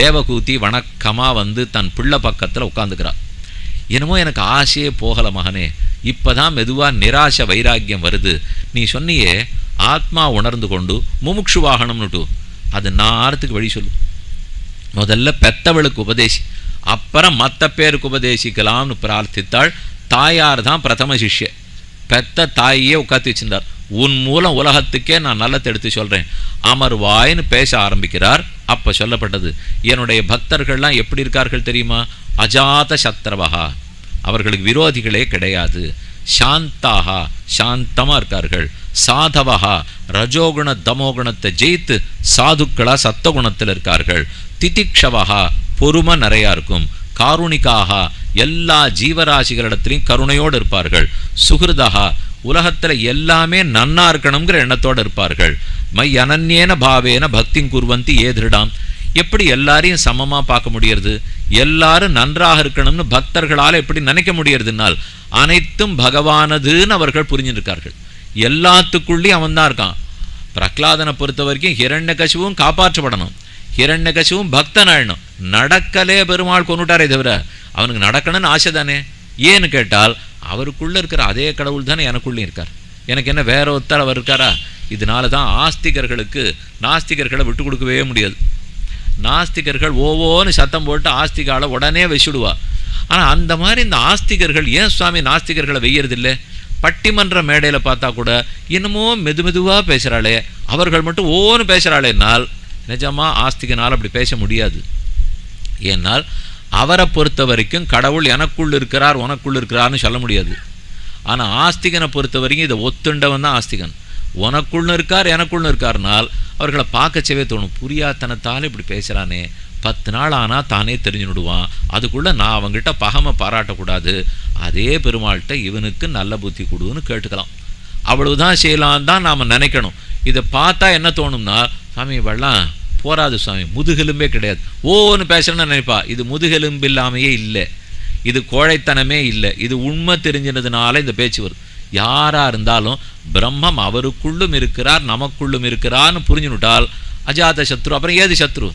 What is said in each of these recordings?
தேவகூதி வணக்கமாக வந்து தன் பிள்ளை பக்கத்தில் உட்காந்துக்கிறாள் என்னமோ எனக்கு ஆசையே போகலை மகனே. இப்போ தான் மெதுவாக நிராச வைராக்கியம் வருது. நீ சொன்னியே ஆத்மா உணர்ந்து கொண்டு முமுட்சுவாகணும்னுட்டு அது நான் ஆறத்துக்கு வழி சொல்லு. முதல்ல பெத்தவளுக்கு உபதேசி அப்புறம் மற்ற பேருக்கு உபதேசிக்கலாம்னு பிரார்த்தித்தாள். தாயார் தான் பிரதம சிஷ்ய பெத்த தாயே உட்காந்து வச்சிருந்தார். உன் மூலம் உலகத்துக்கே நான் நல்லத்தை எடுத்து சொல்கிறேன் அமர்வாய்னு பேச ஆரம்பிக்கிறார். அப்போ சொல்லப்பட்டது என்னுடைய பக்தர்கள்லாம் எப்படி இருக்கார்கள் தெரியுமா? அஜாத சத்ரவகா அவர்களுக்கு விரோதிகளே கிடையாது. சாந்தாகா சாந்தமாக இருக்கார்கள். சாதவகா ரஜோகுண தமோகுணத்தை ஜெயித்து சாதுக்களா சத்தகுணத்தில் இருக்கார்கள். திதிக்ஷவகா பொறுமை நிறையா இருக்கும். காருணிக்காக எல்லா ஜீவராசிகளிடத்திலையும் கருணையோடு இருப்பார்கள். சுகிருதகா உலகத்தில் எல்லாமே நன்னா இருக்கணுங்கிற எண்ணத்தோடு இருப்பார்கள். மை அனன்யேன பாவேன பக்தி குர்வந்தி ஏதிருடாம் எப்படி எல்லாரையும் சமமாக பார்க்க முடியறது? எல்லாரும் நன்றாக இருக்கணும்னு பக்தர்களால் எப்படி நினைக்க முடியறதுனால் அனைத்தும் பகவானதுன்னு அவர்கள் புரிஞ்சிருக்கார்கள் எல்லாத்துக்குள்ளேயும் அவன் தான் இருக்கான். பிரகலாதனை பொறுத்த வரைக்கும் ஹிரண்ய கசிவும் காப்பாற்றப்படணும். ஹிரண்யகசிவும் பக்தன் ஆயிடணும் நடக்கலே பெருமாள் கொண்டுட்டாரே தவிர அவனுக்கு நடக்கணும்னு ஆசை தானே? ஏன்னு கேட்டால் அவருக்குள்ளே இருக்கிற அதே கடவுள் தானே எனக்குள்ளே இருக்கார். எனக்கு என்ன வேற ஒருத்தர் அவர் இருக்காரா? இதனால தான் ஆஸ்திகர்களுக்கு நாஸ்திகர்களை விட்டு கொடுக்கவே முடியாது. நாஸ்திகர்கள் ஓவோன்னு சத்தம் போட்டு ஆஸ்திகால உடனே வச்சுடுவா ஆனால் அந்த மாதிரி இந்த ஆஸ்திகர்கள் ஏன் சுவாமி நாஸ்திகர்களை வெய்யறதில்லை? பட்டிமன்ற மேடையில் பார்த்தா கூட இன்னமோ மெது மெதுவாக பேசுகிறாளே அவர்கள் மட்டும் ஓன்னு பேசுகிறாளேனால் நிஜமா ஆஸ்திகனால் அப்படி பேச முடியாது. ஏன்னால் அவரை பொறுத்த வரைக்கும் கடவுள் எனக்குள் இருக்கிறார் உனக்குள் இருக்கிறார்னு சொல்ல முடியாது. ஆனால் ஆஸ்திகனை பொறுத்த வரைக்கும் இதை ஒத்துண்டவன் தான் ஆஸ்திகன். உனக்குள்னு இருக்கார் எனக்குள்னு இருக்கார்னால் அவர்களை பார்க்கச்சவே தோணும். புரியாத்தனத்தால் இப்படி பேசுகிறானே பத்து நாள் ஆனால் தானே தெரிஞ்சுடுவான். அதுக்குள்ளே நான் அவங்ககிட்ட பகமை பாராட்டக்கூடாது. அதே பெருமாள்கிட்ட இவனுக்கு நல்ல புத்தி கொடுன்னு கேட்டுக்கலாம். அவ்வளவுதான் செய்யலான் தான் நாம் நினைக்கணும். இதை பார்த்தா என்ன தோணும்னா சாமி வெள்ளம் போராது சுவாமி முதுகெலும்பே கிடையாது. ஓன்னு பேசுகிறேன்னு நினைப்பா. இது முதுகெலும்பு இல்லாமையே இல்லை. இது கோழைத்தனமே இல்லை. இது உண்மை தெரிஞ்சினதுனால இந்த பேச்சு வரும் யாராக இருந்தாலும் பிரம்மம் அவருக்குள்ளும் இருக்கிறார் நமக்குள்ளும் இருக்கிறார்னு புரிஞ்சுனுட்டால் அஜாத சத்ரு அப்புறம் ஏது சத்ரு?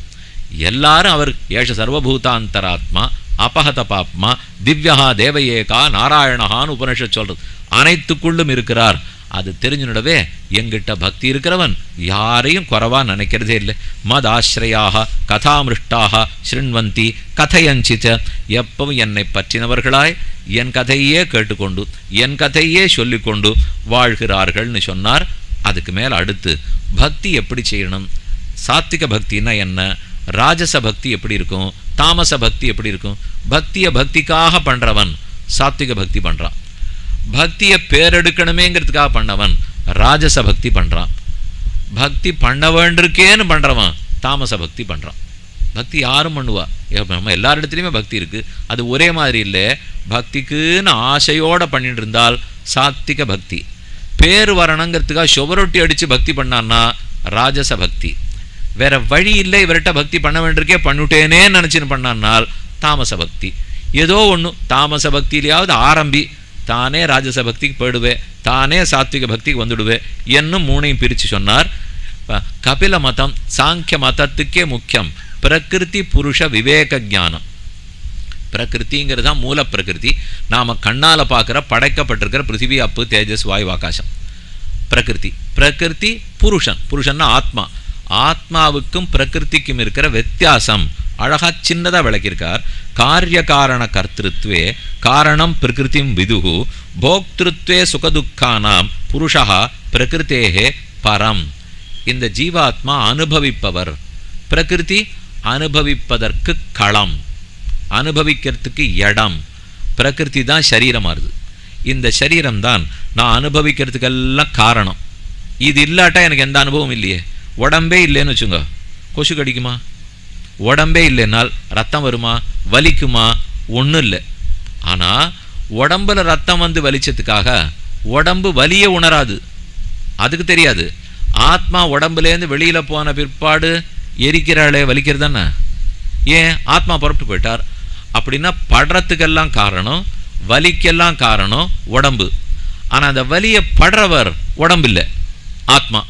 எல்லாரும் அவர் ஏஷ சர்வபூதாந்தராத்மா அபகத பாப்மா திவ்யஹா தேவயேகா நாராயணஹான்னு உபனிஷத் சொல்றது. அனைத்துக்குள்ளும் இருக்கிறார். அது தெரிஞ்சுனடவே எங்கிட்ட பக்தி இருக்கிறவன் யாரையும் குறவா நினைக்கிறதே இல்லை. மதாஸ்ரயாக கதாமிருஷ்டாக ஸ்ருண்வந்தி கதையஞ்சிச்ச எப்பவும் என்னை பற்றினவர்களாய் என் கதையே கேட்டுக்கொண்டு என் கதையே சொல்லிக்கொண்டு வாழ்கிறார்கள்னு சொன்னார். அதுக்கு மேல் அடுத்து பக்தி எப்படி செய்யணும்? சாத்திக பக்தின்னா என்ன? ராஜச பக்தி எப்படி இருக்கும்? தாமச பக்தி எப்படி இருக்கும்? பக்தியை பக்திக்காக பண்ணுறவன் சாத்விக பக்தி பண்ணுறான் பக்தியை பேரெடுக்கணுமேங்கிறதுக்காக பண்ணவன் ராஜச பக்தி பண்ணுறான் பக்தி பண்ண வேண்டிருக்கேன்னு பண்ணுறவன் தாமச பக்தி பண்ணுறான் பக்தி யாரும் பண்ணுவா? நம்ம எல்லாரிடத்துலையுமே பக்தி இருக்குது அது ஒரே மாதிரி இல்லை. பக்திக்குன்னு ஆசையோடு பண்ணிட்டு இருந்தால் சாத்திக பக்தி. பேர் வரணுங்கிறதுக்காக சுவரொட்டி அடித்து பக்தி பண்ணான்னா ராஜச பக்தி. வேற வழி இல்லை இவர்கிட்ட பக்தி பண்ண வேண்டியிருக்கே பண்ணிட்டேனே நினச்சின்னு பண்ணான்னால் தாமச பக்தி. ஏதோ ஒன்று தாமச பக்தியிலையாவது ஆரம்பி தானே ராஜச பக்திக்கு போயிடுவேன் தானே சாத்விக பக்திக்கு வந்துடுவேன் என்னும் மூணையும் பிரித்து சொன்னார். கபில மதம் சாங்கிய மதத்துக்கே முக்கியம். பிரகிருதி புருஷ விவேக ஞானம். பிரகிருதிங்கிறது தான் மூல பிரகிருதி. நாம் கண்ணால் பார்க்குற படைக்கப்பட்டிருக்கிற பிருத்திவி அப்பு தேஜஸ் வாயு ஆகாசம் பிரகிருதி. பிரகிருதி புருஷன். புருஷன்னா ஆத்மா. ஆத்மாவுக்கும் பிரகிருதிக்கும் இருக்கிற வித்தியாசம். அழகா சின்னதாக விளக்கியிருக்கார். காரிய காரண கர்த்திருத்வே காரணம் பிரகிருதிம் விதுகு. போக்திருத்வே சுகதுக்கானாம் புருஷா பிரகிருத்தேகே பரம். இந்த ஜீவாத்மா அனுபவிப்பவர். பிரகிருதி அனுபவிப்பதற்கு களம். அனுபவிக்கிறதுக்கு இடம். பிரகிருதி தான் சரீரமா இருது. இந்த சரீரம் தான் நான் அனுபவிக்கிறதுக்கெல்லாம் காரணம். இது இல்லாட்டா எனக்கு எந்த அனுபவம் இல்லையே. உடம்பே இல்லைன்னு வச்சுங்க கொசு கடிக்குமா உடம்பே இல்லைன்னால் ரத்தம் வருமா? வலிக்குமா? ஒன்றும் இல்லை. ஆனால் உடம்புல ரத்தம் வந்து வலிச்சதுக்காக உடம்பு வலியே உணராது. அதுக்கு தெரியாது. ஆத்மா உடம்புலேருந்து வெளியில் போன பிற்பாடு எரிக்கிறாளே வலிக்கிறது தானே? ஏன்? ஆத்மா புறப்பட்டு போயிட்டார். அப்படின்னா படுறதுக்கெல்லாம் காரணம் வலிக்கெல்லாம் காரணம் உடம்பு. ஆனால் அந்த வலியை படுறவர் உடம்பு இல்லை ஆத்மா.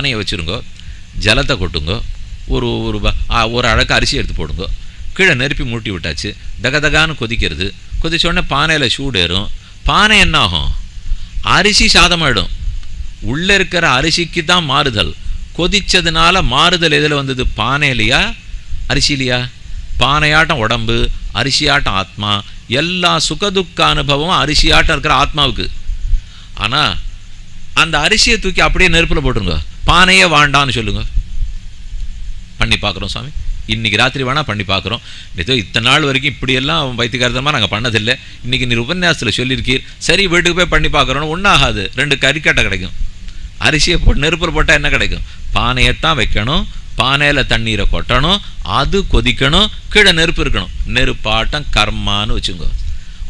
பானையை வச்சிருங்கோ ஜலத்தை கொட்டுங்கோ ஒரு ஒரு ஒரு அழகு அரிசி எடுத்து போடுங்கோ. கீழே நெருப்பி மூட்டி விட்டாச்சு. தகதகான்னு கொதிக்கிறது. கொதிச்ச உடனே பானையில் சூடேறும் பானை என்ன ஆகும் அரிசி சாதமாயிடும். உள்ளே இருக்கிற அரிசிக்கு தான் மாறுதல். கொதிச்சதுனால மாறுதல் எதில் வந்தது? பானையிலையா? அரிசிலையா பானையாட்டம் உடம்பு அரிசியாட்டம் ஆத்மா. எல்லா சுகதுக்க அனுபவமும் அரிசியாட்டம் இருக்கிற ஆத்மாவுக்கு. ஆனால் அந்த அரிசியை தூக்கி அப்படியே நெருப்பில் போட்டுருங்க. பானையே வாண்டான்னு சொல்லுங்க. பண்ணி பார்க்குறோம் சாமி. இன்னைக்கு ராத்திரி வேணால் பண்ணி பார்க்குறோம். ஏதோ இத்தனை நாள் வரைக்கும் இப்படியெல்லாம் வைத்தியகாரத்தமாக நாங்கள் பண்ணதில்லை. இன்னைக்கு நீ உபன்யாசத்தில் சொல்லியிருக்கீர். சரி வீட்டுக்கு போய் பண்ணி பார்க்குறோன்னு ஒன்றாகாது ரெண்டு கறிக்கட்டை கிடைக்கும். அரிசியை போட்டு நெருப்பில் போட்டால் என்ன கிடைக்கும்? பானையைத்தான் வைக்கணும். பானையில் தண்ணீரை கொட்டணும். அது கொதிக்கணும். கீழே நெருப்பு இருக்கணும். நெருப்பாட்டம் கர்மான்னு வச்சுங்க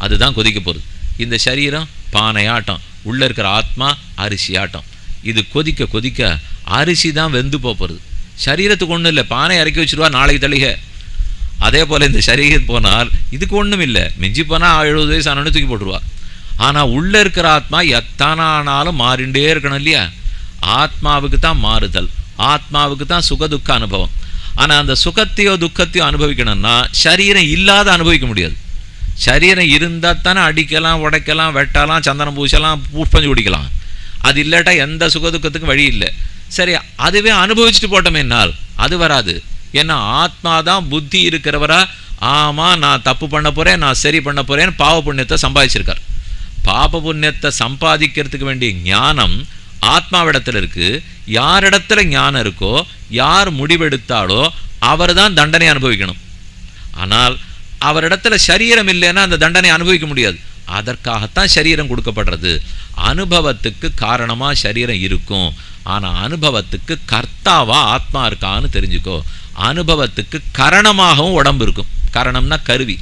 அதுதான் கொதிக்க போகுது. இந்த சரீரம் பானையாட்டம். உள்ளே இருக்கிற ஆத்மா அரிசி ஆட்டம் இது கொதிக்க கொதிக்க அரிசி தான் வெந்து போகிறது சரீரத்துக்கு ஒன்றும் இல்லை. பானை இறக்கி வச்சுருவா நாளைக்கு தளிக. அதே போல் இந்த சரீரம் போனால் இதுக்கு ஒன்றும் இல்லை. மிஞ்சி போனால் எழுபது வயசு ஆனோன்னு தூக்கி போட்டுருவா. ஆனால் உள்ளே இருக்கிற ஆத்மா எத்தானானாலும் மாறிண்டே இருக்கணும் இல்லையா? ஆத்மாவுக்கு தான் மாறுதல். ஆத்மாவுக்கு தான் சுகதுக்க அனுபவம். ஆனால் அந்த சுகத்தையோ துக்கத்தையோ அனுபவிக்கணும்னா சரீரம் இல்லாத அனுபவிக்க முடியாது. சரீரம் இருந்தால் தானே அடிக்கலாம் உடைக்கலாம் வெட்டலாம் சந்தனம் பூசலாம் புஷ்பஞ்சு குடிக்கலாம். அது இல்லாட்டா எந்த சுகதுக்கத்துக்கும் வழி இல்லை. சரி அதுவே அனுபவிச்சுட்டு போட்டோம் என்னால் அது வராது. ஏன்னா ஆத்மா தான் புத்தி இருக்கிறவரா? ஆமாம் நான் தப்பு பண்ண போகிறேன் நான் சரி பண்ண போகிறேன்னு பாவ புண்ணியத்தை சம்பாதிச்சிருக்கார். பாப புண்ணியத்தை சம்பாதிக்கிறதுக்கு வேண்டிய ஞானம் ஆத்மாவிடத்தில் இருக்குது யாரிடத்துல ஞானம் இருக்கோ யார் முடிவெடுத்தாலோ அவர் தான் தண்டனை அனுபவிக்கணும். ஆனால் அவரிடத்துல சரீரம் இல்லைன்னா அந்த தண்டனை அனுபவிக்க முடியாது. அதற்காகத்தான் சரீரம் கொடுக்கப்படுறது. அனுபவத்துக்கு காரணமாக சரீரம் இருக்கும். ஆனால் அனுபவத்துக்கு கர்த்தாவாக ஆத்மா இருக்கான்னு தெரிஞ்சுக்கோ. அனுபவத்துக்கு கரணமாகவும் உடம்பு இருக்கும். கரணம்னா கருவி.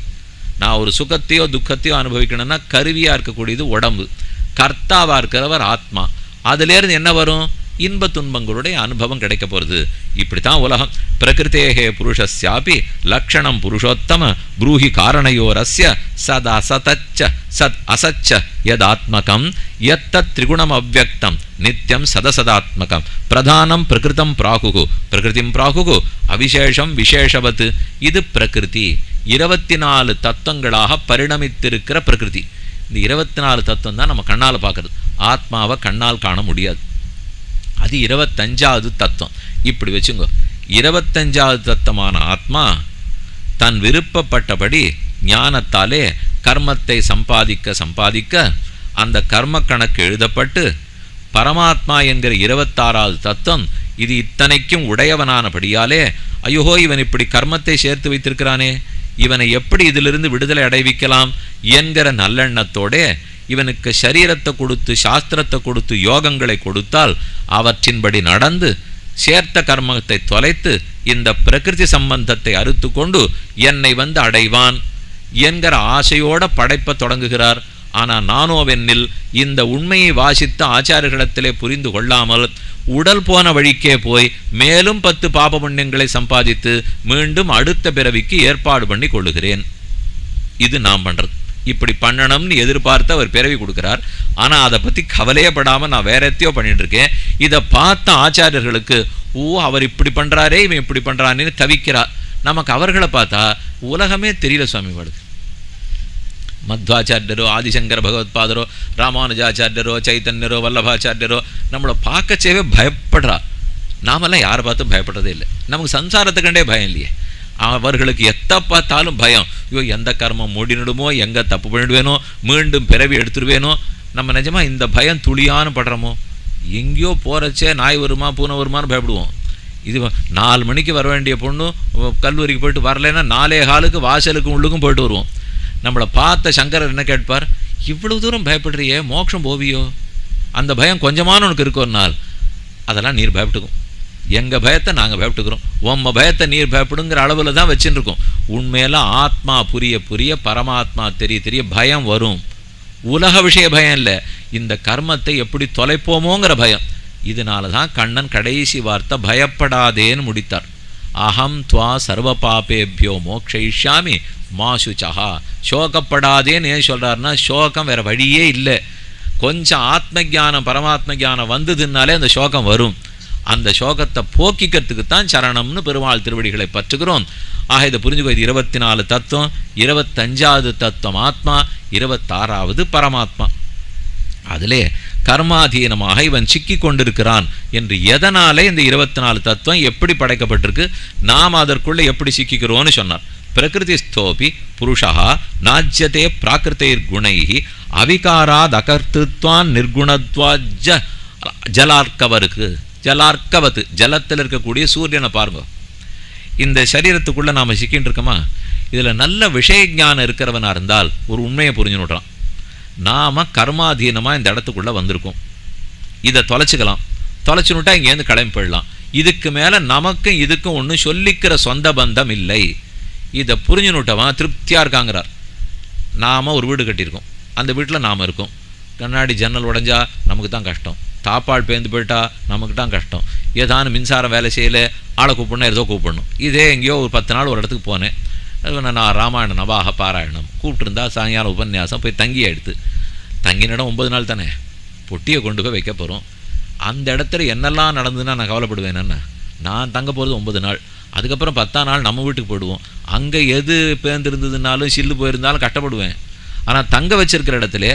நான் ஒரு சுகத்தையோ துக்கத்தையோ அனுபவிக்கணும்னா கருவியாக இருக்கக்கூடியது உடம்பு. கர்த்தாவாக இருக்கிறவர் ஆத்மா. அதுலேருந்து என்ன வரும்? இன்ப துன்பங்களுடைய அனுபவம் கிடைக்க போகிறது இப்படி தான் உலகம். பிரகிருத்தேகே புருஷஸ்யாபி லக்ஷணம் புருஷோத்தம ப்ரூஹி காரணையோரஸ்ய சத் அசதச்ச சத் அசச்ச யதாத்மகம். எத்தத் திரிகுணம் அவ்வக்தம் நித்தியம் சதசதாத்மகம். பிரதானம் பிரகிருதம் பிராகுகு. பிரகிருதிம் பிராகுகு அவிசேஷம் விசேஷவத். இது பிரகிருதி. இருபத்தி நாலு தத்துவங்களாக பரிணமித்திருக்கிற பிரகிருதி. இந்த இருபத்தி நாலு தத்துவம் தான் நம்ம கண்ணால் பார்க்குறது. ஆத்மாவை கண்ணால் காண முடியாது. அது இருபத்தஞ்சாவது தத்துவம். இப்படி வச்சுங்க. இருபத்தஞ்சாவது தத்துவமான ஆத்மா தன் விருப்பப்பட்டபடி ஞானத்தாலே கர்மத்தை சம்பாதிக்க சம்பாதிக்க அந்த கர்ம கணக்கு எழுதப்பட்டு பரமாத்மா என்கிற இருபத்தாறாவது தத்துவம் இது இத்தனைக்கும் உடையவனானபடியாலே ஐயோஹோ இவன் இப்படி கர்மத்தை சேர்த்து வைத்திருக்கிறானே. இவனை எப்படி இதிலிருந்து விடுதலை அடைவிக்கலாம் என்கிற நல்லெண்ணத்தோடே இவனுக்கு சரீரத்தை கொடுத்து சாஸ்திரத்தை கொடுத்து யோகங்களை கொடுத்தால் அவற்றின்படி நடந்து சேர்த்த கர்மத்தை தொலைத்து இந்த பிரகிருதி சம்பந்தத்தை அறுத்து கொண்டு என்னை வந்து அடைவான் என்கிற ஆசையோட படைப்ப தொடங்குகிறார். ஆனால் நானோவென்னில் இந்த உண்மையை வாசித்த ஆச்சாரியர்களிடத்திலே புரிந்து கொள்ளாமல் உடல் போன வழிக்கே போய் மேலும் பத்து பாப புண்ணியங்களை சம்பாதித்து மீண்டும் அடுத்த பிறவிக்கு ஏற்பாடு பண்ணி கொள்ளுகிறேன். இது நாம் பண்ணுறது இப்படி பண்ணணும்னு எதிர்பார்த்து அவர் பிறவி கொடுக்குறார். ஆனால் அதை பற்றி கவலையே படாமல் நான் வேற எத்தையோ பண்ணிட்டு இருக்கேன். இதை பார்த்த ஆச்சாரியர்களுக்கு ஓ அவர் இப்படி பண்ணுறாரே இவன் இப்படி பண்ணுறான்னு தவிக்கிறார் நமக்கு அவர்களை பார்த்தா உலகமே தெரியல சுவாமி வாழ்க்கை மத்வாச்சாரியரோ ஆதிசங்கர பகவத்பாதரோ ராமானுஜாச்சாரியரோ சைத்தன்யரோ வல்லபாச்சாரியரோ நம்மளை பார்க்கச்சேவே பயப்படுறா. நாமெல்லாம் யாரை பார்த்தும் பயப்படுறதே இல்லை. நமக்கு சம்சாரத்துக்கண்டே பயம் இல்லையே. அவர்களுக்கு எத்தை பார்த்தாலும் பயம். ஐயோ எந்த கர்மம் மூடினிடுமோ எங்கே தப்பு பண்ணிடுவேனோ மீண்டும் பிறவி எடுத்துடுவேனோ நம்ம நிஜமா இந்த பயம் துளியான்னு படுறோமோ? எங்கேயோ போகிறச்சே நாய் வருமா பூனை வருமான்னு பயப்படுவோம். இது நாலு மணிக்கு வர வேண்டிய பொண்ணு கல்லூரிக்கு போயிட்டு வரலைன்னா நாலே காலுக்கு வாசலுக்கும் உள்ளுக்கும் போயிட்டு வருவோம். நம்மளை பார்த்த சங்கரர் என்ன கேட்பார்? இவ்வளவு தூரம் பயப்படுறியே மோட்சம் போவியோ? அந்த பயம் கொஞ்சமான உனக்கு இருக்கும் ஒரு நாள். அதெல்லாம் நீர் பயப்பட்டுக்கும். எங்கள் பயத்தை நாங்கள் பயப்பட்டுக்கிறோம். உம்ம பயத்தை நீர் பயப்படுங்கிற அளவில் தான் வச்சுட்டு இருக்கோம் உண்மையெல்லாம் ஆத்மா புரிய புரிய பரமாத்மா தெரிய தெரிய பயம் வரும். உலக விஷய பயம் இல்லை. இந்த கர்மத்தை எப்படி தொலைப்போமோங்கிற பயம். இதனால தான் கண்ணன் கடைசி வார்த்தை பயப்படாதேன்னு முடித்தார். அகம் துவா சர்வ பாப்பேபியோ மோக்ஷயிஷ்யாமி மாசுச்சஹா. சோகப்படாதேன்னு ஏன் சொல்கிறாருன்னா சோகம் வேறு வழியே இல்லை. கொஞ்சம் ஆத்ம ஜானம் பரமாத்ம ஜானம் வந்ததுனாலே அந்த சோகம் வரும். அந்த சோகத்தை போக்கிக்கிறதுக்கு தான் சரணம்னு பெருமாள் திருவடிகளை பற்றுகிறோம். ஆக இதை புரிஞ்சுக்கோ இது இருபத்தி நாலு தத்துவம் இருபத்தஞ்சாவது தத்துவம் ஆத்மா இருபத்தாறாவது பரமாத்மா. அதிலே கர்மாதீனமாக இவன் சிக்கி கொண்டிருக்கிறான் என்று எதனாலே இந்த இருபத்தி நாலு தத்துவம் எப்படி படைக்கப்பட்டிருக்கு? நாம் அதற்குள்ளே எப்படி சிக்கிக்கிறோன்னு சொன்னார். பிரகிருதிஸ்தோபி புருஷா நாஜ்யதே பிராகிருத்தைர் குணை அவிகாராத் அகர்த்துத்வான் நிர்குணத்வாஜ ஜலார்க்கவருக்கு. ஜலார்க்கவத்து ஜலத்தில் இருக்கக்கூடிய சூரியனை பாருங்க. இந்த சரீரத்துக்குள்ளே நாம் சிக்கின்னு இருக்கோமா? இதில் நல்ல விஷய ஜானம் இருக்கிறவனாக இருந்தால் ஒரு உண்மையை புரிஞ்சு விடுறான் நாம கர்மாதீனமாக இந்த இடத்துக்குள்ளே வந்திருக்கோம். இதை தொலைச்சிக்கலாம். தொலைச்சுனுட்டா இங்கேருந்து கிளம்பி போயிடலாம். இதுக்கு மேலே நமக்கும் இதுக்கும் ஒன்றும் சொல்லிக்கிற சொந்த பந்தம் இல்லை. இதை புரிஞ்சுனுட்டவன் திருப்தியாக இருக்காங்கிறார். நாம ஒரு வீடு கட்டியிருக்கோம். அந்த வீட்டில் நாம் இருக்கோம். கண்ணாடி ஜன்னல் உடஞ்சா நமக்கு தான் கஷ்டம். தாப்பால் பேந்து போயிட்டா நமக்கு தான் கஷ்டம். ஏதானு மின்சாரம் வேலை செய்யல ஆளை கூப்பிடணும் ஏதோ கூப்பிடணும். இதே எங்கேயோ ஒரு பத்து நாள் ஒரு இடத்துக்கு போனேன். அது நான் ராமாயண நவாக பாராயணம். கூப்பிட்டுருந்தா சாயங்காலம் உபன்யாசம் போய் தங்கி எடுத்து. தங்கின இடம் ஒம்பது நாள் தானே. பொட்டியை கொண்டு போய் வைக்க போகிறோம் அந்த இடத்துல என்னெல்லாம் நடந்ததுன்னா நான் கவலைப்படுவேன். என்ன நான் தங்க போகிறது ஒம்பது நாள். அதுக்கப்புறம் பத்தாம் நாள் நம்ம வீட்டுக்கு போயிடுவோம். அங்கே எது பேர்ந்துருந்ததுனாலும் சில்லு போயிருந்தாலும் கஷ்டப்படுவேன். ஆனால் தங்க வச்சிருக்கிற இடத்துல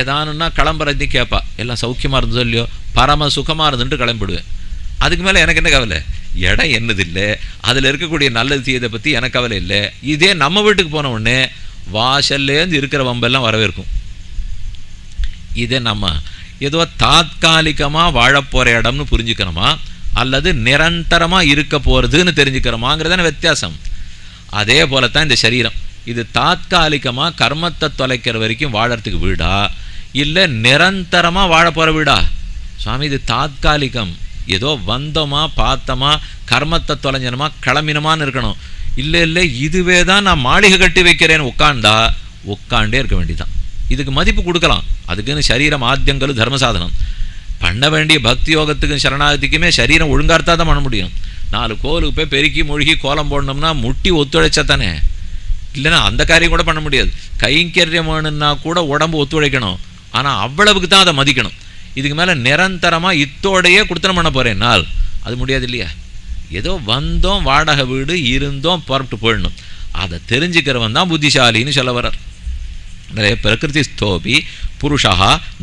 ஏதானுன்னா கிளம்புறதையும் கேட்பா எல்லாம் சௌக்கியமாக இருந்ததோ இல்லையோ பரம சுகமாக இருந்துட்டு கிளம்பிடுவேன். அதுக்கு மேலே எனக்கு என்ன கவலை? இடம் என்னது இல்லை அதில் இருக்கக்கூடிய நல்லது செய்யதை பற்றி எனக்கு கவலை இல்லை. இதே நம்ம வீட்டுக்கு போன உடனே வாசல்லேருந்து இருக்கிற வம்பெல்லாம் வரவேற்கும். இதே நம்ம ஏதோ தாத்காலிகமாக வாழப்போகிற இடம்னு புரிஞ்சுக்கணுமா? அல்லது நிரந்தரமாக இருக்க போகிறதுன்னு தெரிஞ்சுக்கிறோமாங்கிறதான வித்தியாசம். அதே போல தான் இந்த சரீரம். இது தாத்காலிகமாக கர்மத்தை தொலைக்கிற வரைக்கும் வாழறதுக்கு வீடா? இல்லை நிரந்தரமாக வாழ போகிற வீடா? சுவாமி இது தாத்காலிகம் ஏதோ வந்தோமா பார்த்தோமா கர்மத்தை தொலைஞ்சனமா கிளம்பினமான்னு இருக்கணும். இல்லை இல்லை இதுவே தான் நான் மாளிகை கட்டி வைக்கிறேன்னு உட்காண்டா உட்காண்டே இருக்க வேண்டிதான் இதுக்கு மதிப்பு கொடுக்கலாம். அதுக்குன்னு சரீரம் ஆத்தியங்களும் தர்ம சாதனம். பண்ண வேண்டிய பக்தி யோகத்துக்கும் சரணாகதிக்குமே சரீரம் ஒழுங்கார்த்தா தான் பண்ண முடியும். நாலு கோலுக்கு போய் பெருக்கி மூழ்கி கோலம் போடணும்னா முட்டி ஒத்துழைச்சா தானே? இல்லைன்னா அந்த காரியம் கூட பண்ண முடியாது. கைங்கரியம் வேணும்னா கூட உடம்பு ஒத்துழைக்கணும். ஆனால் அவ்வளவுக்கு தான் அதை மதிக்கணும். இதுக்கு மேலே நிரந்தரமாக இத்தோடையே கொடுத்தனம் பண்ண போகிறேன் நாள். அது முடியாது இல்லையா? ஏதோ வந்தோம் வாடகை வீடு இருந்தோம் புறப்பட்டு போயிடணும். அதை தெரிஞ்சுக்கிறவன் தான் புத்திசாலின்னு சொல்ல வர்றார். நிறைய பிரகிருதி ஸ்தோபி புருஷா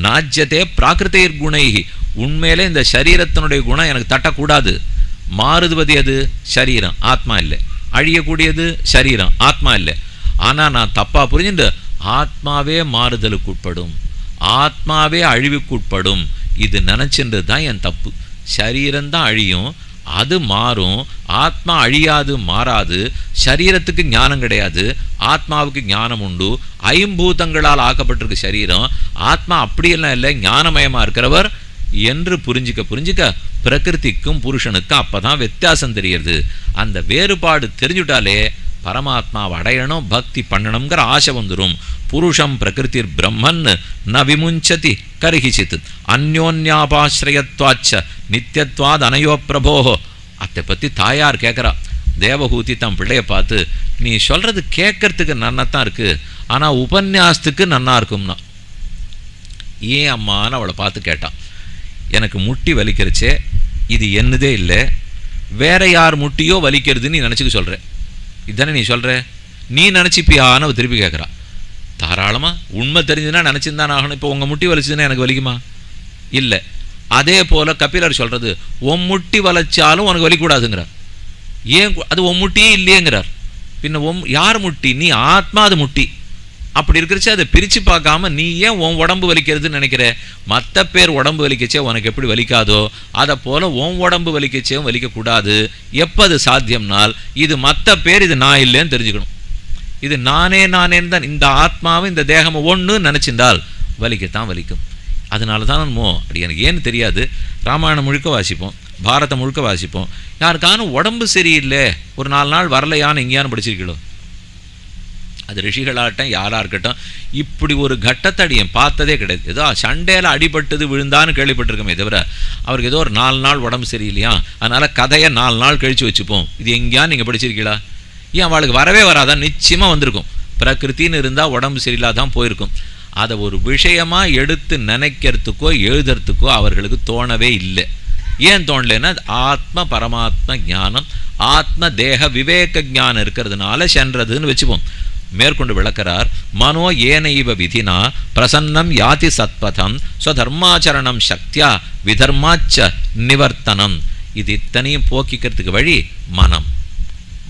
நாஜ்யத்தே பிராகிருத்தைர் குணைகி உண்மையிலே இந்த சரீரத்தினுடைய குணம் எனக்கு தட்டக்கூடாது. மாறுதுவது அது சரீரம். ஆத்மா இல்லை. அழியக்கூடியது சரீரம் ஆத்மா இல்லை. ஆனால் நான் தப்பாக புரிஞ்சுட்டு ஆத்மாவே மாறுதலுக்கு உட்படும் ஆத்மாவே அழிவுக்குட்படும் இது நினச்சின்றது தான் என் தப்பு. சரீரம்தான் அழியும் அது மாறும் ஆத்மா அழியாது மாறாது சரீரத்துக்கு ஞானம் கிடையாது ஆத்மாவுக்கு ஞானம் உண்டு ஐம்பூதங்களால் ஆக்கப்பட்டிருக்கு சரீரம் ஆத்மா அப்படியெல்லாம் இல்லை ஞானமயமாக இருக்கிறவர் என்று புரிஞ்சிக்க புரிஞ்சிக்க பிரகிருதிக்கும் புருஷனுக்கும் அப்பதான் வித்தியாசம் தெரியுது. அந்த வேறுபாடு தெரிஞ்சுட்டாலே பரமாத்மாவை அடையணும் பக்தி பண்ணணுங்கிற ஆசை வந்துடும் புருஷம் பிரகிருதிர் பிரம்மன் ந விமுஞ்சதி கருகிச்சித் அந்யோன்யாபாசிரயத்வாச்ச நித்தியத்வாத் அனயோ பிரபோஹோ அதை பற்றி தாயார் கேட்குறா தேவகூதி தன் பிள்ளைய பார்த்து நீ சொல்றது கேட்கறதுக்கு நன்னத்தான் இருக்கு ஆனால் உபன்யாசத்துக்கு நன்னா இருக்கும்னா. ஏன் அம்மான்னு அவளை பார்த்து கேட்டான் எனக்கு முட்டி வலிக்கிறச்சே இது என்னதே இல்லை. வேற யார் முட்டியோ வலிக்கிறதுன்னு நீ நினச்சிக்க சொல்கிற இதுதானே நீ சொல்கிற நீ நினச்சிப்பியான்னு அவள் திருப்பி கேட்குறா தாராளமாக உண்மை தெரிஞ்சுன்னா நினச்சிருந்தான் ஆகணும். இப்போ உங்கள் முட்டி வலிச்சதுன்னா எனக்கு வலிக்குமா? இல்லை. அதே போல் கபிலர் சொல்கிறது உன் முட்டி வளைச்சாலும் உனக்கு வலிக்கூடாதுங்கிறார். ஏன் அது உன் முட்டியே இல்லையேங்கிறார். பின்ன ஒம் யார் முட்டி? நீ ஆத்மா அது முட்டி. அப்படி இருக்கிறச்சு அதை பிரித்து பார்க்காம நீ ஏன் உன் உடம்பு வலிக்கிறதுன்னு நினைக்கிற? மற்ற பேர் உடம்பு வலிக்கச்சே உனக்கு எப்படி வலிக்காதோ? அதை போல் உன் உடம்பு வலிக்கச்சேவும் வலிக்கக்கூடாது. எப்போ அது சாத்தியம்னால் இது மற்ற பேர் இது நான் இல்லைன்னு தெரிஞ்சுக்கணும். இது நானே நானேன்னு தான் இந்த ஆத்மாவும் இந்த தேகமும் ஒன்று நினச்சிருந்தால் வலிக்கத்தான் வலிக்கும். அதனால தான் நம்ம அப்படி எனக்கு ஏன்னு தெரியாது. ராமாயணம் முழுக்க வாசிப்போம் பாரதம் முழுக்க வாசிப்போம். யாருக்கானும் உடம்பு சரியில்லை ஒரு நாலு நாள் வரலையான்னு எங்கேயானு படிச்சிருக்கீங்களோ? அது ரிஷிகளாகட்டும் யாராக இருக்கட்டும் இப்படி ஒரு கட்டத்தை அடியன் பார்த்ததே கிடையாது. ஏதோ சண்டையில் அடிபட்டது விழுந்தான்னு கேள்விப்பட்டிருக்கோமே தவிர அவருக்கு ஏதோ ஒரு நாலு நாள் உடம்பு சரியில்லையா? அதனால் கதையை நாலு நாள் கழித்து வச்சுப்போம். இது எங்கேயா நீங்கள் படிச்சிருக்கீங்களா? ஏன் அவளுக்கு வரவே வராதான் நிச்சயமாக வந்திருக்கும். பிரகிருத்தின்னு இருந்தால் உடம்பு சரியில்லாதான் போயிருக்கும். அதை ஒரு விஷயமாக எடுத்து நினைக்கிறதுக்கோ எழுதுறதுக்கோ அவர்களுக்கு தோணவே இல்லை. ஏன் தோணலைன்னா ஆத்ம பரமாத்ம ஞானம் ஆத்ம தேக விவேக ஞானம் இருக்கிறதுனால சென்றதுன்னு வச்சுப்போம். மேற்கொண்டு விளக்கிறார் மனோ ஏனைவ விதினா பிரசன்னம் யாதி சத்பதம் ஸ்வதர்மாச்சரணம் சக்தியா விதர்மாச்ச நிவர்த்தனம். இது இத்தனையும் போக்கிக்கிறதுக்கு வழி மனம்.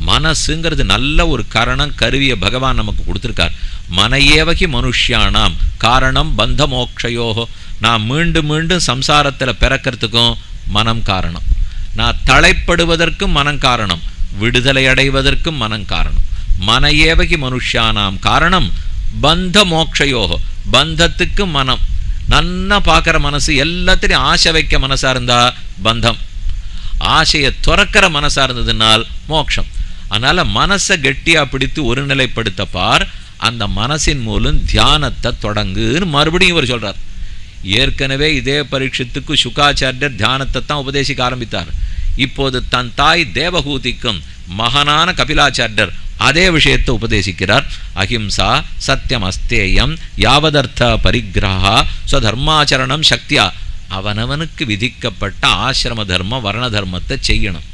மனசுங்கிறது நல்ல ஒரு காரணம் கருவியை பகவான் நமக்கு கொடுத்துருக்கார். மனையேவகி மனுஷியானாம் காரணம் பந்த மோக்ஷயோகோ நான் மீண்டும் மீண்டும் சம்சாரத்தில் பிறக்கிறதுக்கும் மனம் காரணம். நான் தலைப்படுவதற்கும் மனம் காரணம். விடுதலை அடைவதற்கும் மனம் காரணம். மனையேவகி மனுஷானாம். காரணம் பந்த மோக்ஷயோ பந்தத்துக்கு மனம். நன்னா பார்க்குற மனசு எல்லாத்திலையும் ஆசை வைக்க மனசாக இருந்தால் பந்தம். ஆசையை துறக்கிற மனசாக இருந்ததுனால் மோட்சம் அதனால் மனசை கெட்டியா பிடித்து ஒருநிலைப்படுத்த பார் அந்த மனசின் மூலம் தியானத்தை தொடங்குன்னு மறுபடியும் இவர் சொல்கிறார் ஏற்கனவே இதே பரீட்சத்துக்கு சுகாச்சாரியர் தியானத்தை தான் உபதேசிக்க ஆரம்பித்தார். இப்போது தன் தாய் தேவகூதிக்கும் மகனான கபிலாச்சாரியர் அதே விஷயத்தை உபதேசிக்கிறார். அஹிம்சா சத்தியம் அஸ்தேயம் யாவதர்த்த பரிகிரகா ஸ்வதர்மாச்சரணம் சக்தியா. அவனவனுக்கு விதிக்கப்பட்ட ஆசிரம தர்மம் வர்ண தர்மத்தை செய்யணும்.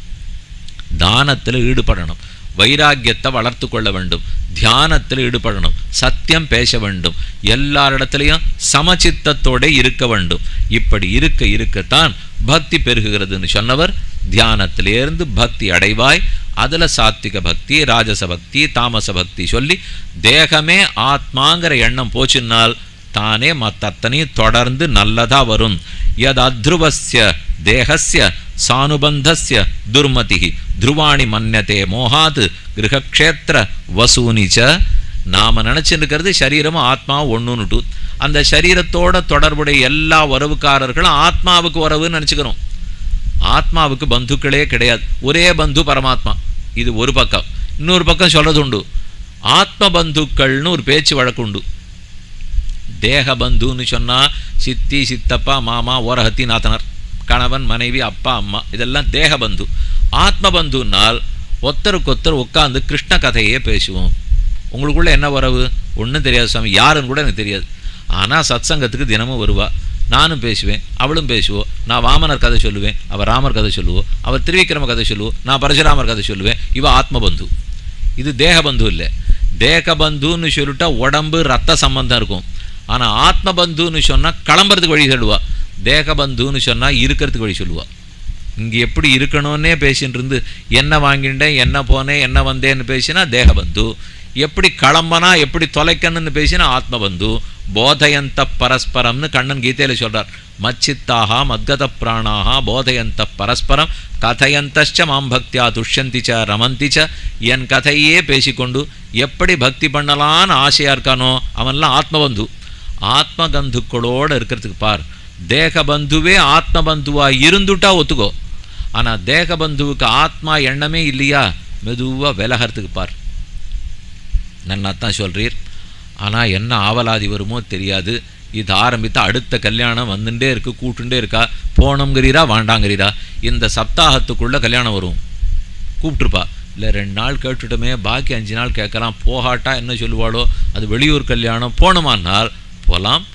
தானத்தில் ஈடுபடணும். வைராக்கியத்தை வளர்த்து கொள்ள வேண்டும். தியானத்தில் ஈடுபடணும். சத்தியம் பேச வேண்டும். எல்லாரிடத்துலையும் சமச்சித்தத்தோட இருக்க வேண்டும். இப்படி இருக்க இருக்கத்தான் பக்தி பெருகுகிறதுன்னு சொன்னவர். தியானத்திலேருந்து பக்தி அடைவாய். அதில் சாத்விக பக்தி ராஜச பக்தி தாமச பக்தி சொல்லி தேகமே ஆத்மாங்கிற எண்ணம் போச்சுன்னால் தானே மத்தத்தனையும் தொடர்ந்து நல்லதா வரும். யத் அத்ருவசிய தேகசிய சானுபந்தசிய துர்மதி துருவாணி மன்யத்தே மோகாது கிரகக்ஷேத்திர வசூனிச்ச நாம நினச்சிருக்கிறது சரீரமும் ஆத்மாவும் ஒண்ணுன்னுட்டு அந்த சரீரத்தோட தொடர்புடைய எல்லா உறவுக்காரர்களும் ஆத்மாவுக்கு உறவுன்னு நினச்சிக்கிறோம். ஆத்மாவுக்கு பந்துக்களே கிடையாது. ஒரே பந்து பரமாத்மா. இது ஒரு பக்கம். இன்னொரு பக்கம் சொல்கிறது உண்டு ஆத்ம பந்துக்கள்னு ஒரு பேச்சு வழக்கு உண்டு தேக பந்துன்னு சித்தி சித்தப்பா மாமா ஓரஹத்தி நாத்தனார் கணவன் மனைவி அப்பா அம்மா இதெல்லாம் தேக பந்து ஆத்ம பந்துனால் ஒத்தருக்கொத்தர் உட்காந்து கிருஷ்ண கதையே பேசுவோம். உங்களுக்குள்ளே என்ன உறவு? ஒன்றும் தெரியாது சுவாமி. யாருன்னு கூட எனக்கு தெரியாது. ஆனால் சத்சங்கத்துக்கு தினமும் வருவாள் நானும் பேசுவேன் அவளும் பேசுவோம் நான் வாமனர் கதை சொல்லுவேன் அவள் ராமர் கதை சொல்லுவோம் அவள் திருவிக்கிரம கதை சொல்லுவோம் நான் பரசுராமர் கதை சொல்லுவேன் இவள் ஆத்மபந்து. இது தேகபந்து இல்லை. தேகபந்துன்னு சொல்லிட்டா உடம்பு ரத்த சம்பந்தம் இருக்கும். ஆனால் ஆத்மபந்துன்னு சொன்னால் கிளம்புறதுக்கு வழி சொல்லுவாள் தேகபந்துன்னு சொன்னால் இருக்கிறதுக்கு வழி சொல்லுவாள் இங்கே எப்படி இருக்கணும்னே பேசின்னு இருந்து என்ன வாங்கிட்டேன் என்ன போனேன் என்ன வந்தேன்னு பேசினா தேகபந்து. எப்படி கிளம்பனா எப்படி தொலைக்கணும்னு பேசினா ஆத்மபந்து. போதயந்த பரஸ்பரம்னு கண்ணன் கீதையில் சொல்றார். மச்சித்தாக மத்கத பிராணாக போதயந்த பரஸ்பரம் கதையந்தச்ச மாம் பக்தியா துஷ்யந்திச்ச ரமந்திச்ச ரமந்தி ச என் கதையே பேசிக்கொண்டு எப்படி பக்தி பண்ணலான்னு ஆசையாக இருக்கானோ அவன்லாம் ஆத்மபந்து. ஆத்மகந்துக்களோடு இருக்கிறதுக்கு பார். தேகபந்துவே ஆத்மபந்துவாக இருந்துட்டா ஒத்துக்கோ. ஆனால் தேகபந்துவுக்கு ஆத்மா எண்ணமே இல்லையா? மெதுவாக விலகிறதுக்கு பார். நன்னா தான் சொல்கிறீர் ஆனால் என்ன ஆவலாதி வருமோ தெரியாது. இது ஆரம்பித்து அடுத்த கல்யாணம் வந்துட்டே இருக்கு கூட்டுண்டே இருக்கா? போனோங்கிறீரா வாண்டாங்கிறீரா? இந்த சப்தாகத்துக்குள்ளே கல்யாணம் வரும். கூப்பிட்டுருப்பா. இல்லை ரெண்டு நாள் கேட்டுட்டோமே பாக்கி அஞ்சு நாள் கேட்கலாம். போகாட்டா என்ன சொல்லுவாளோ? அது வெளியூர் கல்யாணம். போனோமானால் போகலாம்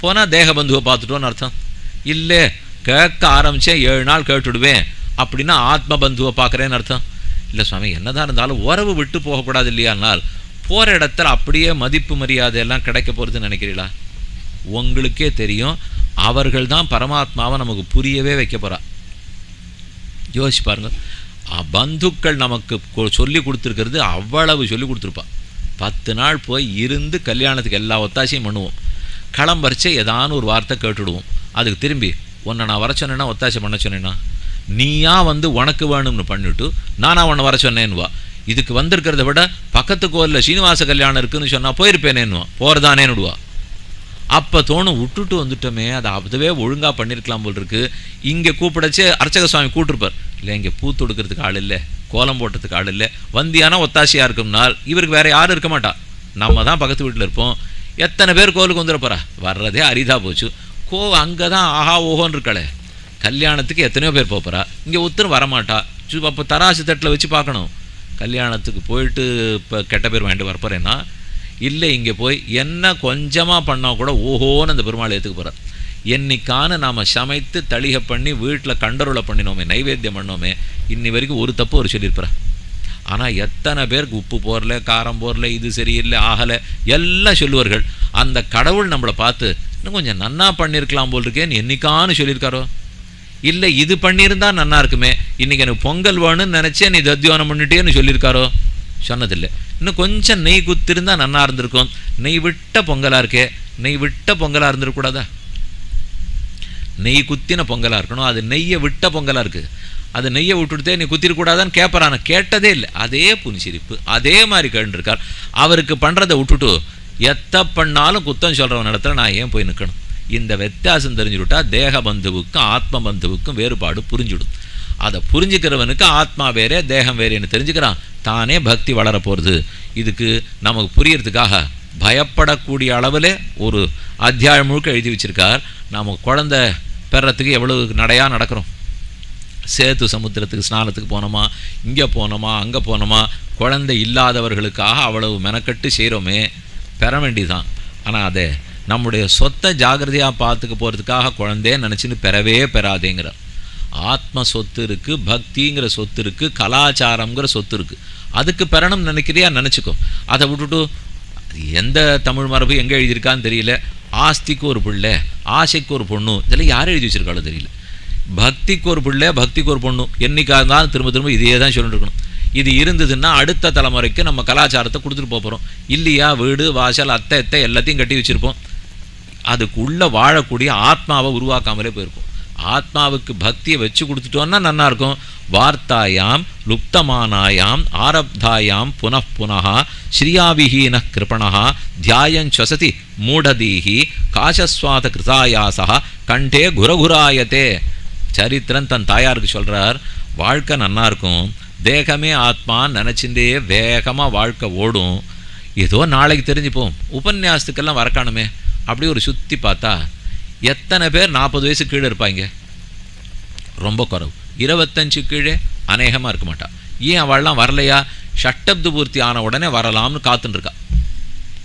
போனால் தேகபந்துவை பார்த்துட்டோன்னு அர்த்தம். இல்லை கேட்க ஆரம்பித்தேன் ஏழு நாள் கேட்டுடுவேன் அப்படின்னா ஆத்ம பந்துவை பார்க்குறேன்னு அர்த்தம். இல்லை சுவாமி என்னதான் இருந்தாலும் உறவு விட்டு போகக்கூடாது இல்லையானால் போகிற இடத்துல அப்படியே மதிப்பு மரியாதை எல்லாம் கிடைக்க போகிறதுன்னு நினைக்கிறீங்களா? உங்களுக்கே தெரியும். அவர்கள் தான் பரமாத்மாவை நமக்கு புரியவே வைக்க போகிறா யோசிச்சு பாருங்கள் பந்துக்கள் நமக்கு கொ- சொல்லி கொடுத்துருக்கிறது அவ்வளவு சொல்லி கொடுத்துருப்பா. பத்து நாள் போய் இருந்து கல்யாணத்துக்கு எல்லா ஒத்தாசையும் பண்ணுவோம். கிளம்பரிச்சே ஏதான ஒரு வார்த்தை கேட்டுடுவோம். அதுக்கு திரும்பி உன்னை நான் வர சொன்னேன்னா ஒத்தாசை பண்ண சொன்னேன்னா? நீயா வந்து உனக்கு வேணும்னு பண்ணிவிட்டு நானா உன்னை வர சொன்னேன்னு வா இதுக்கு வந்திருக்கிறத விட பக்கத்து கோவிலில் சீனிவாச கல்யாணம் இருக்குதுன்னு சொன்னால் போயிருப்பேனேன்னுவா. போகிறதானேன்னுடுவா அப்போ தோணும் விட்டுட்டு வந்துட்டோமே அதை அதுவே ஒழுங்காக பண்ணியிருக்கலாம் போல் இருக்கு. இங்கே கூப்பிடச்சே அர்ச்சக சுவாமி கூப்பிட்டுருப்பார். இல்லை இங்கே பூ தொடுக்கிறதுக்கு ஆள் இல்லை கோலம் போட்டதுக்கு ஆள் இல்லை வந்தியானா ஒத்தாசையாக இருக்கும்னால் இவருக்கு வேறு யாரும் இருக்க மாட்டா. நம்ம தான் பக்கத்து வீட்டில் இருப்போம். எத்தனை பேர் கோவிலுக்கு வந்துடப்போறா வர்றதே அரிதா போச்சு. கோ அங்கே தான் ஆஹா ஓஹோன்னு இருக்களே. கல்யாணத்துக்கு எத்தனையோ பேர் போகிறா இங்கே ஒருத்தரும் வரமாட்டா. சு அப்போ தராசு தட்டில் வச்சு பார்க்கணும். கல்யாணத்துக்கு போயிட்டு இப்போ கெட்ட பேர் வாங்கிட்டு வரப்போறேன்னா இல்லை இங்கே போய் என்ன கொஞ்சமாக பண்ணால் கூட ஓஹோன்னு அந்த பெருமாள் ஏற்றுக்க போகிறார் என்னைக்கான நாம் சமைத்து தளிகை பண்ணி வீட்டில் கண்டருளை பண்ணினோமே நைவேத்தியம் பண்ணோமே இன்னி வரைக்கும் ஒரு தப்பு ஒரு சொல்லியிருப்பார்? ஆனால் எத்தனை பேருக்கு உப்பு போரல காரம் போரல இது சரியில்லை ஆகலை எல்லாம் சொல்லுவார்கள். அந்த கடவுள் நம்மளை பார்த்து இன்னும் கொஞ்சம் நன்னா பண்ணியிருக்கலாம் போல் இருக்கேன்னு என்னைக்கான்னு சொல்லியிருக்காரோ? இல்லை இது பண்ணியிருந்தா நல்லா இருக்குமே. இன்றைக்கி எனக்கு பொங்கல் வேணும்னு நினச்சேன் நீ தத்தியானம் பண்ணிட்டேன்னு சொல்லியிருக்காரோ? சொன்னதில்லை. இன்னும் கொஞ்சம் நெய் குத்திருந்தால் நல்லா இருந்திருக்கும். நெய் விட்ட பொங்கலாக இருக்கே நெய் விட்ட பொங்கலாக இருந்திருக்கூடாதா நெய் குத்தின பொங்கலாக இருக்கணும். அது நெய்யை விட்ட பொங்கலாக இருக்குது அது நெய்யை விட்டுடுத்தே நீ குத்திரக்கூடாதான்னு கேட்பறான கேட்டதே இல்லை. அதே புன்சிரிப்பு அதே மாதிரி கேட்டுருக்கார் அவருக்கு பண்ணுறதை விட்டுட்டு எத்த பண்ணாலும் குத்தம் சொல்கிறவன் இடத்துல நான் ஏன் போய் நிற்கணும் இந்த வித்தியாசம் தெரிஞ்சுவிட்டா தேக பந்துவுக்கும் ஆத்ம பந்துவுக்கும் வேறுபாடு புரிஞ்சுடும். அதை புரிஞ்சுக்கிறவனுக்கு ஆத்மா வேறே தேகம் வேறேன்னு தெரிஞ்சுக்கிறான். தானே பக்தி வளர போகிறது இதுக்கு நமக்கு புரியறதுக்காக பயப்படக்கூடிய அளவில் ஒரு அத்தியாயம் முழுக்க எழுதி வச்சுருக்கார். நாம் குழந்த பெறத்துக்கு எவ்வளவு நடையாக நடக்கிறோம். சேத்து சமுத்திரத்துக்கு ஸ்நானத்துக்கு போனோமா இங்கே போனோமா அங்கே போனோமா குழந்தை இல்லாதவர்களுக்காக அவ்வளவு மெனக்கட்டு செய்கிறோமே பெற வேண்டிதான் ஆனால் அதை நம்முடைய சொத்தை ஜாகிரதையாக பார்த்துக்க போகிறதுக்காக குழந்தைய நினச்சின்னு பெறவே பெறாதேங்கிறார் ஆத்ம சொத்து இருக்குது பக்திங்கிற சொத்து இருக்குது கலாச்சாரங்கிற சொத்து இருக்குது அதுக்கு பெறணும்னு நினைக்கிறியா? நினச்சிக்கோ. அதை விட்டுட்டு எந்த தமிழ் மரபு எங்கே எழுதியிருக்கான்னு தெரியல. ஆஸ்திக்கு ஒரு பிள்ளை ஆசைக்கு ஒரு பொண்ணு இதெல்லாம் யார் எழுதி வச்சிருக்காளோ தெரியல. பக்திக்கு ஒரு பிள்ளை பக்திக்கு ஒரு பொண்ணு என்றைக்காக இருந்தாலும் திரும்ப திரும்ப இதையே தான் சொல்லிட்டு இருக்கணும். இது இருந்ததுன்னா அடுத்த தலைமுறைக்கு நம்ம கலாச்சாரத்தை கொடுத்துட்டு போக போகிறோம் இல்லையா? வீடு வாசல் அத்தை அத்தை எல்லாத்தையும் கட்டி வச்சுருப்போம். அதுக்குள்ளே வாழக்கூடிய ஆத்மாவை உருவாக்காமலே போயிருக்கும். ஆத்மாவுக்கு பக்தியை வச்சு கொடுத்துட்டோன்னா நல்லா இருக்கும். வார்த்தாயாம் லுப்தமானாயாம் ஆரப்தாயாம் புனః புனகா ஸ்ரீயாவிஹீன கிருபணா தியாயஞ்சொசதி மூடதீஹி காசஸ்வாத கிருதாயாசா கண்டே குரகுராயத்தே சரித்திரன் தன் தாயாருக்கு சொல்கிறார் வாழ்க்கை நன்னா இருக்கும். தேகமே ஆத்மா நினச்சிண்டே வேகமாக வாழ்க்கை ஓடும். ஏதோ நாளைக்கு தெரிஞ்சுப்போம். உபன்யாசத்துக்கெல்லாம் வரக்கானுமே அப்படி ஒரு சுற்றி பார்த்தா எத்தனை பேர் நாற்பது வயசு கீழே இருப்பாங்க? ரொம்ப குறவு. இருபத்தஞ்சு கீழே அநேகமாக இருக்க மாட்டா. ஏன் அவள்லாம் வரலையா? ஷட்டப்து பூர்த்தி ஆன உடனே வரலாம்னு காத்துட்டுருக்கா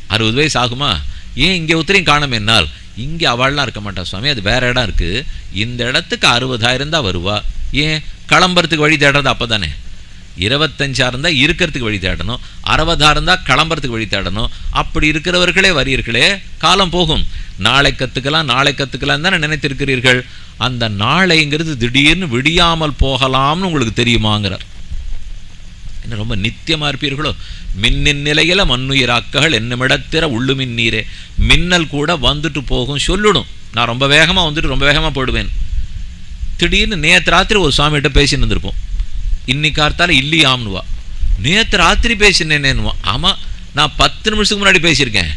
அறுபது வயசு ஆகுமா? ஏன் இங்கே உத்தரையும் காணும் என்னால்? இங்கே அவள்லாம் இருக்க மாட்டா சுவாமி. அது வேற இடம் இருக்குது இந்த இடத்துக்கு அறுபதாயிரம் தான் வருவா. ஏன்? கிளம்புறதுக்கு வழி தேடுறது அப்போ தானே இருபத்தஞ்சா இருந்தால் இருக்கிறதுக்கு வழி தேடணும். அறுபதா இருந்தால் கிளம்புறதுக்கு வழி தேடணும். அப்படி இருக்கிறவர்களே வரீர்களே காலம் போகும். நாளை கற்றுக்கலாம் நாளை கற்றுக்கலாம் தானே நினைத்திருக்கிறீர்கள். அந்த நாளைங்கிறது திடீர்னு விடியாமல் போகலாம்னு உங்களுக்கு தெரியுமாங்கிறார். என்ன ரொம்ப நித்தியமாக இருப்பீர்களோ? மின்னின் நிலையில மண்ணுயிராக்கள் என்னமிடத்திற உள்ளு மின்னீரே மின்னல் கூட வந்துட்டு போகும் சொல்லிடும். நான் ரொம்ப வேகமாக வந்துட்டு ரொம்ப வேகமாக போயிடுவேன். திடீர்னு நேற்று ராத்திரி ஒரு சுவாமிகிட்ட பேசின்னு இருந்திருப்போம். இன்னைக்கு கார்த்தால இல்லையாம்னுவா. நேற்று ராத்திரி பேசினேன்னுவா ஆமாம் நான் பத்து நிமிஷத்துக்கு முன்னாடி பேசியிருக்கேன்.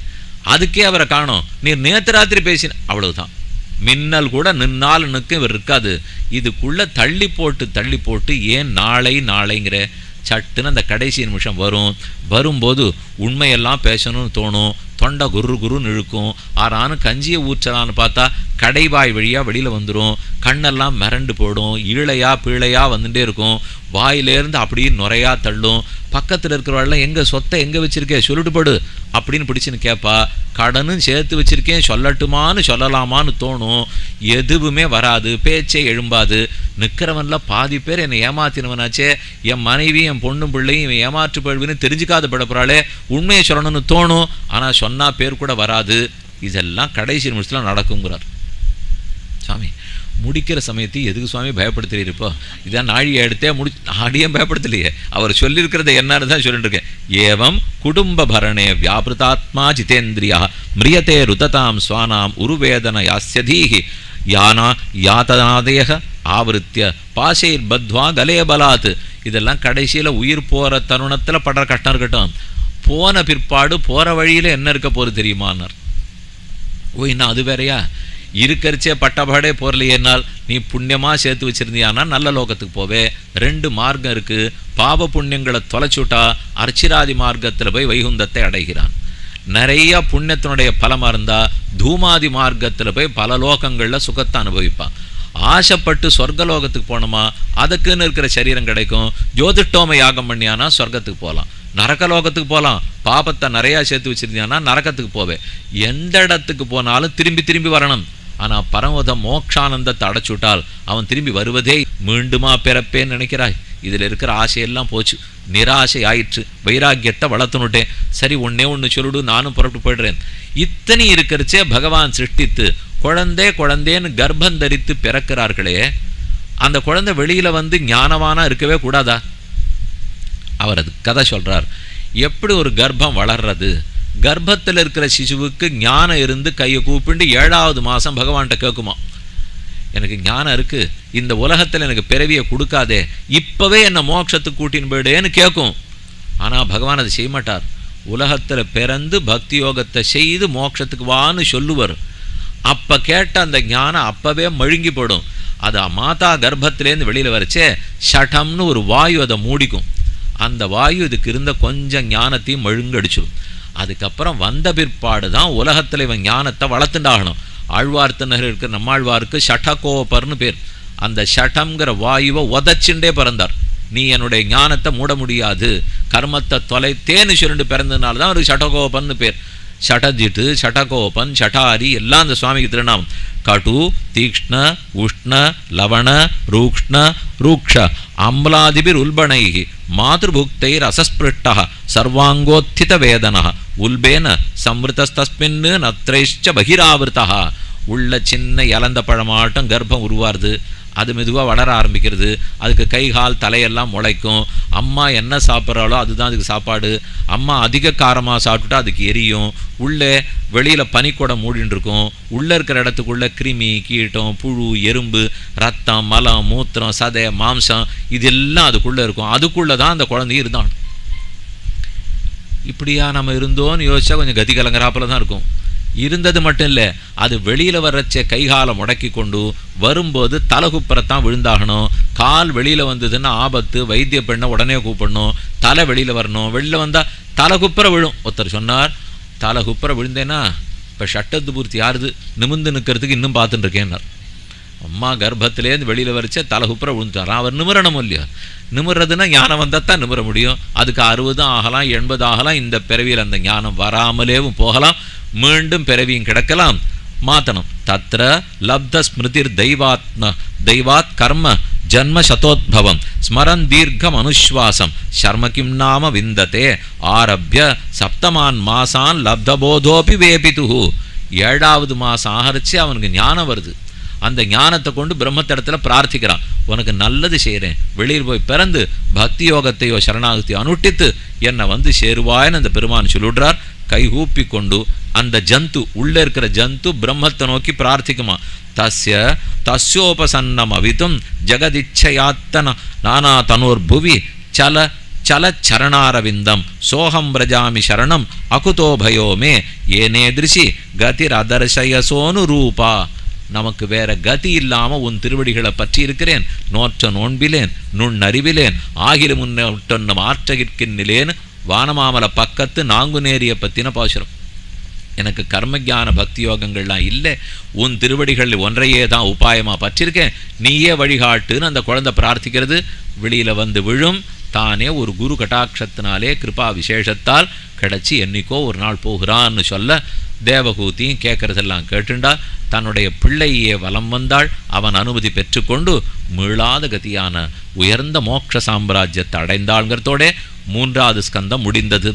அதுக்கே அவரை காணோம். நீர் நேற்று ராத்திரி பேசின அவ்வளவுதான். மின்னல் கூட நின்னால் நிற்க இவர் இருக்காது. இதுக்குள்ள தள்ளி போட்டு தள்ளி போட்டு ஏன் நாளை நாளைங்கிற சட்டுன்னு அந்த கடைசி நிமிஷம் வரும். வரும்போது உண்மையெல்லாம் பேசணும்னு தோணும். தொண்டை குரு குருன்னு இழுக்கும் ஆறானு கஞ்சியை ஊற்றலான்னு பார்த்தா கடைவாய் வழியாக வெளியில் வந்துடும் கண்ணெல்லாம் மிரண்டு போடும். ஈழையா பிழையாக வந்துட்டே இருக்கும். வாயிலேருந்து அப்படியே நுரையா தள்ளும். பக்கத்தில் இருக்கிறவெல்லாம் எங்கள் சொத்தை எங்கே வச்சுருக்கே? சொல்லிட்டு போடு. அப்படின்னு பிடிச்சின்னு கேட்பா கடனும் சேர்த்து வச்சுருக்கேன். சொல்லட்டுமான்னு சொல்லலாமான்னு தோணும். எதுவுமே வராது. பேச்சே எழும்பாது. நிற்கிறவன்ல பாதி பேர் என்னை ஏமாத்தினவனாச்சே. என் மனைவி என் பொண்ணும் பிள்ளையும் இவன் ஏமாற்று பழுவின்னு தெரிஞ்சுக்காத படப்புறாளே உண்மையை சொல்லணும்னு தோணும். ஆனால் சொன்னால் பேர் கூட வராது. இதெல்லாம் கடைசி நிமிஷத்தில் நடக்குங்கிறார் சாமி முடிக்கிற சமயத்தையும் எதுக்கு சுவாமி பயப்படுத்துறீருப்போ இதான் நாழியை எடுத்தே முடி நாடியும் பயப்படுத்தலையே. அவர் சொல்லியிருக்கிறத என்னன்னு தான் சொல்லிட்டு இருக்கேன் ஏவம் குடும்ப பரணே வியாபிருதாத்மா ஜிதேந்திரியா மிரியத்தே ருததாம் ஸ்வானாம் உருவேதன யாஸ்யதீஹி யானா யாத்தனாதேக ஆவருத்திய பாசைர் பத்வா கலேபலாத் இதெல்லாம் கடைசியில் உயிர் போகிற தருணத்தில் படுற கஷ்டம் இருக்கட்டும். போன பிற்பாடு போகிற வழியில் என்ன இருக்க போகிறது தெரியுமானார் ஓ என்ன அது வேறையா? இருக்கரிச்சே பட்டபாடே போரலையேனால் நீ புண்ணியமாக சேர்த்து வச்சுருந்தியானா? நல்ல லோகத்துக்கு போவே. ரெண்டு மார்க்கம் இருக்குது பாவ புண்ணியங்களை தொலைச்சுட்டா அர்ச்சிராதி மார்க்கத்தில் போய் வைகுந்தத்தை அடைகிறான். நிறைய புண்ணியத்தினுடைய பலமாக இருந்தால் தூமாதி மார்க்கத்தில் போய் பல லோகங்களில் சுகத்தை அனுபவிப்பான். ஆசைப்பட்டு சொர்க்கலோகத்துக்கு போனோமா? அதுக்குன்னு இருக்கிற சரீரம் கிடைக்கும். ஜோதிட்டோமை யாகம் பண்ணியானா சொர்க்கத்துக்கு போகலாம் நரக்கலோகத்துக்கு போகலாம் பாபத்தை நிறையா சேர்த்து வச்சுருந்தீங்கன்னா நரக்கத்துக்கு போவேன். எந்த இடத்துக்கு போனாலும் திரும்பி திரும்பி வரணும். ஆனால் பரமத மோக்ஷானந்தத்தை அடைச்சுட்டால் அவன் திரும்பி வருவதே மீண்டுமா பிறப்பேன்னு நினைக்கிறாய். இதில் இருக்கிற ஆசையெல்லாம் போச்சு. நிராசை ஆயிற்று. வைராக்கியத்தை வளர்த்துனுட்டேன் சரி ஒன்னே ஒன்று சொல்லிடு நானும் புறப்பட்டு போயிடுறேன். இத்தனை இருக்கிறச்சே பகவான் சிருஷ்டித்து குழந்தை குழந்தேன்னு கர்ப்பம் தரித்து பிறக்கிறார்களே. அந்த குழந்தை வெளியில் வந்து ஞானமான இருக்கவே கூடாதா? அவர் அது கதை சொல்கிறார் எப்படி ஒரு கர்ப்பம் வளர்றது? கர்ப்பத்தில் இருக்கிற சிசுவுக்கு ஞானம் இருந்து கையை கூப்பிண்டு ஏழாவது மாதம் பகவான்கிட்ட கேட்குமா? எனக்கு ஞானம் இருக்குது இந்த உலகத்தில் எனக்கு பிறவியை கொடுக்காதே. இப்போவே என்னை மோட்சத்துக்கு கூட்டின்னு போயிடேன்னு கேட்கும். ஆனால் பகவான் அதை செய்ய மாட்டார். உலகத்தில் பிறந்து பக்தி யோகத்தை செய்து மோட்சத்துக்கு வான்னு சொல்லுவார். அப்போ கேட்ட அந்த ஞானம் அப்போவே மழுங்கி போடும். அது மாதா கர்ப்பத்திலேருந்து வெளியில் வரைச்சே சட்டம்னு ஒரு வாயு அதை மூடிக்கும். அந்த வாயு இதுக்கு இருந்த கொஞ்சம் ஞானத்தையும் மழுங்கடிச்சிடும் அதுக்கப்புறம் வந்த பிற்பாடு தான் உலகத்தில் இவன் ஞானத்தை வளர்த்துண்டாகணும். ஆழ்வார்த்தனர் இருக்கிற நம்மாழ்வாருக்கு ஷடகோபர்னு பேர். அந்த ஷடம்ங்கிற வாயுவை உதச்சுண்டே பிறந்தார். நீ என்னுடைய ஞானத்தை மூட முடியாது. கர்மத்தை தொலைத்தேன்னு சொல்லிட்டு பிறந்ததுனால தான் அவருக்கு ஷடகோபன்னு பேர். ஷடஜிட்டு ஷடகோபன் ஷடாரி எல்லாம் அந்த சுவாமிக்கு திருநாமம். கடு தீக்ஷ்ண உஷ்ண லவண ரூக்ஷ்ண ரூக்ஷ அம்பலாதிபிர் உல்பணை மாதృభுக்தைர் அசஸ்பிருஷ்ட சர்வாங்கோத்தித வேதன உல்பேன சம்ருதஸ்தஸ்மின் நத்ரைஷ்ச பகிராவிருத்தா உள்ள சின்ன இலந்த பழமாட்டம் கர்ப்பம் உருவாருது. அது மெதுவாக வளர ஆரம்பிக்கிறது. அதுக்கு கை கால் தலையெல்லாம் முளைக்கும். அம்மா என்ன சாப்பிட்றாலோ அதுதான் அதுக்கு சாப்பாடு. அம்மா அதிக காரமாக சாப்பிட்டுட்டா அதுக்கு எரியும். உள்ளே வெளியில் பனிக்கூடம் மூடின்னு இருக்கும் உள்ளே இருக்கிற இடத்துக்குள்ளே கிருமி கீட்டம் புழு எறும்பு ரத்தம் மலம் மூத்திரம் சதை மாம்சம் இதெல்லாம் அதுக்குள்ளே இருக்கும். அதுக்குள்ளே தான் அந்த குழந்தை இருந்தான். இப்படியா நம்ம இருந்தோன்னு யோசிச்சா கொஞ்சம் கதி கலங்குறாப்புல தான் இருக்கும். இருந்தது மட்டும் இல்லை அது வெளியில் வர்றச்ச கைகாலை முடக்கி கொண்டு வரும்போது தலகுப்புறத்தான் விழுந்தாகணும். கால் வெளியில் வந்ததுன்னா ஆபத்து வைத்திய பெண்ணை உடனே கூப்பிடணும். தலை வெளியில் வரணும். வெளியில் வந்தால் தலகுப்புற விழும். ஒருத்தர் சொன்னார் தலகுப்புற விழுந்தேன்னா இப்போ ஷட்டத்து பூர்த்தி யாருது? நிமிந்து நிற்கிறதுக்கு இன்னும் பார்த்துட்டு இருக்கேன்னார் அம்மா கர்ப்பத்திலேருந்து வெளியில் வரைச்ச தலகுப்புற விழுந்துட்டார் அவர் நிமிரணும் இல்லையா? நிமிர்றதுன்னா ஞானம் வந்தால் தான் நிமிர முடியும். அதுக்கு அறுபதும் ஆகலாம் எண்பது ஆகலாம் இந்த பிறவியில் அந்த ஞானம் வராமலேவும் போகலாம். மீண்டும் பிறவியும் கிடக்கலாம். மாத்தணும். தத்ர லப்த ஸ்மிருதிர் தெய்வாத்ம தெய்வாத் கர்ம ஜன்ம சதோத்பவம் ஸ்மரன் தீர்க்கம் அனுஸ்வாசம் சர்ம கிம் நாம விந்ததே ஆரபிய சப்தமான் மாசான் லப்தபோதோபி வேபிதுஹு. ஏழாவது மாதம் ஆகரிச்சு அவனுக்கு ஞானம் வருது. அந்த ஞானத்தை கொண்டு பிரம்மத்தடத்தில் பிரார்த்திக்கிறான். உனக்கு நல்லது செய்கிறேன் வெளியில் போய் பிறந்து பக்தி யோகத்தையோ சரணாகத்தையோ அனுட்டித்து என்னை வந்து சேருவாய்ன்னு அந்த பெருமான் சொல்லிடுறார் கைகூப்பி கொண்டு அந்த ஜந்து உள்ளே இருக்கிற ஜந்து பிரம்மத்தை நோக்கி பிரார்த்திக்குமா? தஸ்ய தஸ்யோபசன்னம் அவித்தும் ஜெகதிச்சயாத்தன நானா தனோர் புவி சல சல சரணாரவிந்தம் சோகம் பிரஜாமி சரணம் அகுதோ ஏனே மே. ஏனேதிருஷி கதிர் அதர்சயசோனு ரூபா. நமக்கு வேற கதி இல்லாமல் உன் திருவடிகளை பற்றி இருக்கிறேன். நோற்ற நோன்பிலேன் நுண்ணறிவிலேன். ஆகில முன்னொன்னும் ஆற்றகிற்கின்னிலேன் வானமாமலை பக்கத்து நாங்குநேரியை பற்றின பாசுரம். எனக்கு கர்மஜான பக்தி யோகங்கள்லாம் இல்லை. உன் திருவடிகள் ஒன்றையே தான் உபாயமாக பற்றிருக்கேன். நீயே வழிகாட்டுன்னு அந்த குழந்தை பிரார்த்திக்கிறது. வெளியில் வந்து விழும். தானே ஒரு குரு கட்டாட்சத்தினாலே கிருபா விசேஷத்தால் கிடச்சி என்னைக்கோ ஒரு நாள் போகிறான்னு சொல்ல தேவகூதியும் கேட்கறதெல்லாம் கேட்டுண்டா. தன்னுடைய பிள்ளையே வலம் வந்தாள். அவன் அனுமதி பெற்றுக்கொண்டு மீளாத கதியான உயர்ந்த மோட்ச சாம்ராஜ்யத்தை அடைந்தாள்ங்கிறதோட மூன்றாவது ஸ்கந்தம் முடிந்தது.